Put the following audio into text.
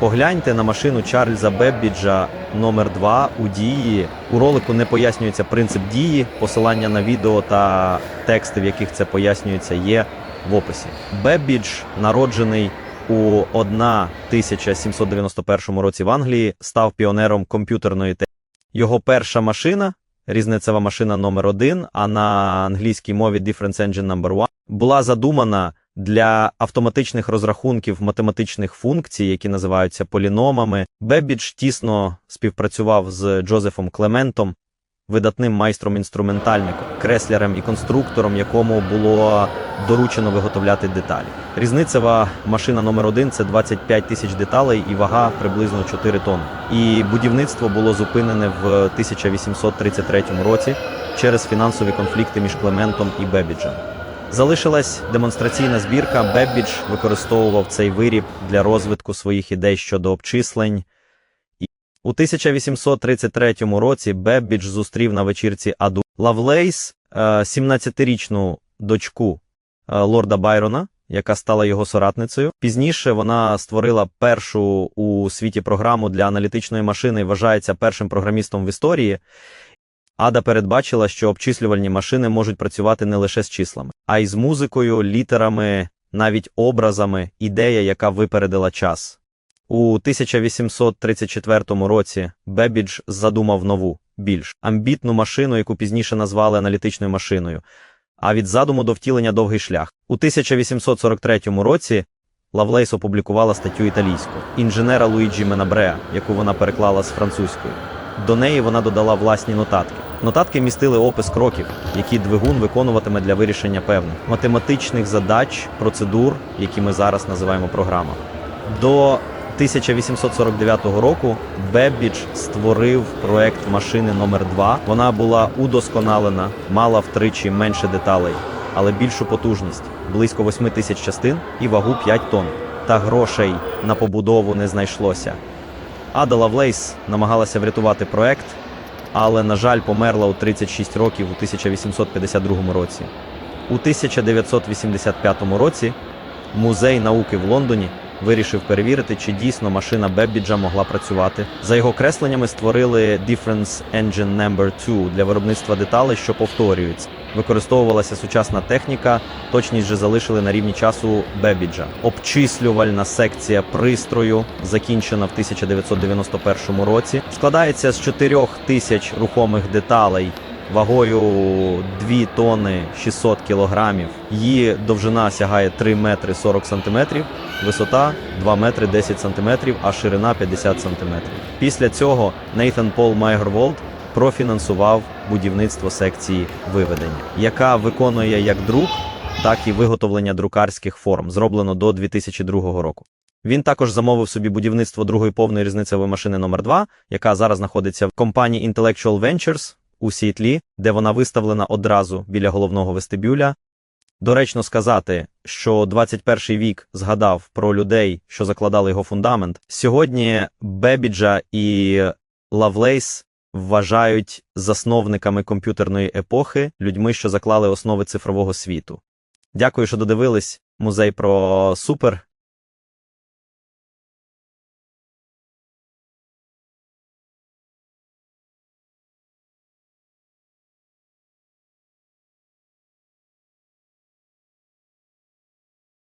Погляньте на машину Чарльза Беббіджа номер 2 у дії. У ролику не пояснюється принцип дії. Посилання на відео та тексти, в яких це пояснюється, є в описі. Беббідж народжений у 1791 році в Англії, став піонером комп'ютерної техніки. Його перша машина, різницева машина номер 1 а на англійській мові Difference Engine Number 1, була задумана для автоматичних розрахунків математичних функцій, які називаються поліномами. Беббідж тісно співпрацював з Джозефом Клементом, видатним майстром-інструментальником, креслярем і конструктором, якому було доручено виготовляти деталі. Різницева машина номер 1 це 25 тисяч деталей і вага приблизно 4 тонни. І будівництво було зупинене в 1833 році через фінансові конфлікти між Клементом і Бебіджем. Залишилась демонстраційна збірка. Беббідж використовував цей виріб для розвитку своїх ідей щодо обчислень. У 1833 році Беббідж зустрів на вечірці Аду Лавлейс, е, 17-річну дочку е, лорда Байрона, яка стала його соратницею. Пізніше вона створила першу у світі програму для аналітичної машини і вважається першим програмістом в історії. Ада передбачила, що обчислювальні машини можуть працювати не лише з числами, а й з музикою, літерами, навіть образами, ідея, яка випередила час. У 1834 році Бебідж задумав нову, більш амбітну машину, яку пізніше назвали аналітичною машиною. А від задуму до втілення довгий шлях. У 1843 році Лавлейс опублікувала статтю італійську інженера Луїджі Менабреа, яку вона переклала з французької. До неї вона додала власні нотатки. Нотатки містили опис кроків, які двигун виконуватиме для вирішення певних математичних задач, процедур, які ми зараз називаємо програмами. До 1849 року Беббідж створив проект машини номер 2 Вона була удосконалена, мала втричі менше деталей, але більшу потужність близько 8 тисяч частин і вагу 5 тонн. Та грошей на побудову не знайшлося. Ада Лавлейс намагалася врятувати проект, але, на жаль, померла у 36 років у 1852 році. У 1985 році музей науки в Лондоні вирішив перевірити, чи дійсно машина Беббіджа могла працювати. За його кресленнями створили Difference Engine Number 2 для виробництва деталей, що повторюються. Використовувалася сучасна техніка, точність же залишили на рівні часу Бебіджа. Обчислювальна секція пристрою, закінчена в 1991 році, складається з 4 тисяч рухомих деталей вагою 2 тонни 600 кілограмів. Її довжина сягає 3 метри 40 сантиметрів, висота 2 метри 10 сантиметрів, а ширина 50 сантиметрів. Після цього Нейтан Пол Майгерволд профінансував будівництво секції виведення, яка виконує як друк, так і виготовлення друкарських форм, зроблено до 2002 року. Він також замовив собі будівництво другої повної різницевої машини номер 2 яка зараз знаходиться в компанії Intellectual Ventures у Сітлі, де вона виставлена одразу біля головного вестибюля. Доречно сказати, що 21 вік згадав про людей, що закладали його фундамент. Сьогодні Бебіджа і Лавлейс вважають засновниками комп'ютерної епохи, людьми, що заклали основи цифрового світу. Дякую, що додивились музей про супер.